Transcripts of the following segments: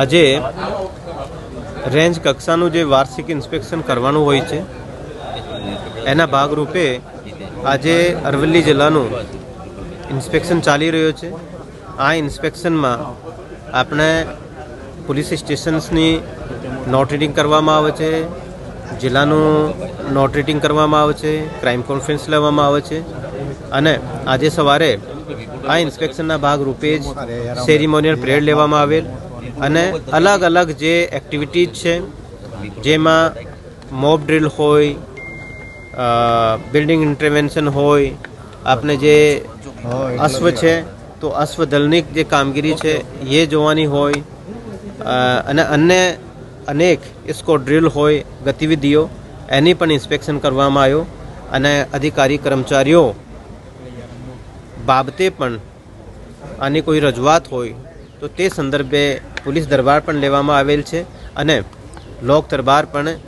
આજે રેન્જ કક્ષાનું જે વાર્ષિક ઇન્સ્પેક્શન કરવાનું હોય છે, એના ભાગરૂપે આજે અરવલ્લી જિલ્લાનું ઇન્સ્પેક્શન ચાલી રહ્યું છે. આ ઇન્સ્પેક્શનમાં આપણે પોલીસ સ્ટેશન્સની નોટ રીડિંગ કરવામાં આવે છે, જિલ્લાનું નોટ રીડિંગ કરવામાં આવે છે, ક્રાઇમ કોન્ફરન્સ લેવામાં આવે છે અને આજે સવારે આ ઇન્સ્પેક્શનના ભાગરૂપે જ સેરિમોનિયલ પરેડ લેવામાં આવેલ. અને અલગ અલગ જે એક્ટિવિટીઝ છે, જેમાં મોબ ડ્રિલ હોય બિલ્ડિંગ ઇન્ટરવેન્શન હોય આપણે જે અશ્વ છે, તો અશ્વ દળની જે કામગીરી છે, એ જોવાની હોય અને અન્ય અનેક ઇસ્કો ડ્રિલ હોય, ગતિવિધિઓ, એની પણ ઇન્સ્પેક્શન કરવામાં આવ્યો, અને અધિકારી કર્મચારીઓ બાબતે પણ આની કોઈ રજૂઆત હોય તો તે સંદર્ભે પોલીસ દરબાર પણ લેવામાં આવેલ છે અને લોક દરબાર પણ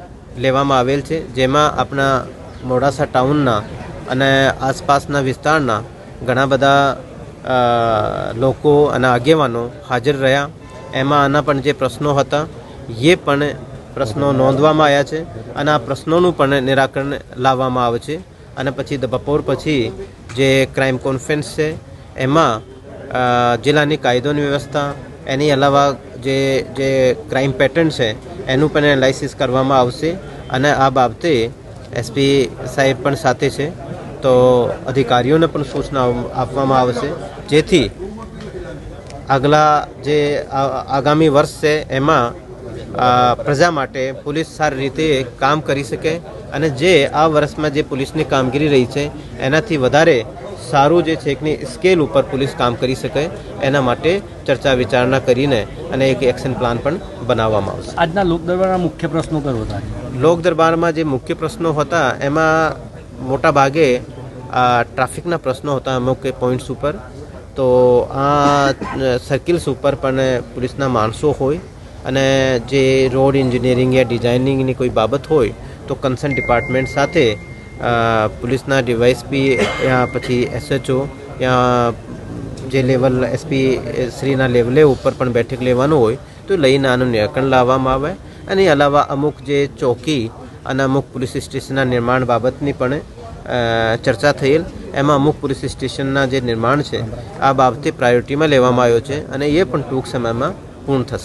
લેવામાં આવેલ છે, જેમાં આપણા મોડાસા ટાઉનના અને આસપાસના વિસ્તારના ઘણા બધા લોકો અને આગેવાનો હાજર રહ્યા. એમાં આના પણ જે પ્રશ્નો હતા, એ પણ પ્રશ્નો નોંધવામાં આવ્યા છે અને આ પ્રશ્નોનું પણ નિરાકરણ લાવવામાં આવે છે. અને પછી બપોર પછી જે ક્રાઇમ કોન્ફરન્સ છે, એમાં જિલ્લાની કાયદોની વ્યવસ્થા, એની અલાવા જે જે ક્રાઇમ પેટર્ન છે, એનું પણ એનાલિસિસ કરવામાં આવશે. અને આ બાબતે એસપી સાહેબ પણ સાથે છે. તો અધિકારીઓને પણ સૂચના આપવામાં આવશે. જેથી આગલા જે આગામી વર્ષ છે, એમાં પ્રજા માટે પોલીસ સારી રીતે કામ કરી શકે. અને જે આ વર્ષમાં જે પોલીસની કામગીરી રહી છે, એનાથી વધારે સારું જે છે એકની સ્કેલ ઉપર પોલીસ કામ કરી શકે એના માટે ચર્ચા વિચારણા કરીને અને એક એક્શન પ્લાન પણ બનાવવામાં આવશે. આજના લોક દરબારના મુખ્ય પ્રશ્નો કયો હતા? લોક દરબારમાં જે મુખ્ય પ્રશ્નો હતા એમાં મોટા ભાગે આ ટ્રાફિકના પ્રશ્નો હતા અમુક પોઈન્ટ્સ ઉપર. તો આ સર્કલ્સ ઉપર પણ પોલીસના માણસો હોય અને જે રોડ એન્જિનિયરિંગ યા ડિઝાઇનિંગની કોઈ બાબત હોય તો કન્સર્ન ડિપાર્ટમેન્ટ સાથે પોલીસના ડીવાયસપી યા પછી એસએચઓ યા જે લેવલ એસપી શ્રીના લેવલે ઉપર પણ બેઠક લેવાનું હોય તો લઈને આનું નિરાકરણ લાવવામાં આવે. અને અલાવા અમુક જે ચોકી અને અમુક પોલીસ સ્ટેશનના નિર્માણ બાબતની પણ ચર્ચા થયેલ. એમાં અમુક પોલીસ સ્ટેશનના જે નિર્માણ છે, આ બાબતે પ્રાયોરિટીમાં લેવામાં આવ્યો છે અને એ પણ ટૂંક સમયમાં પૂર્ણ થશે.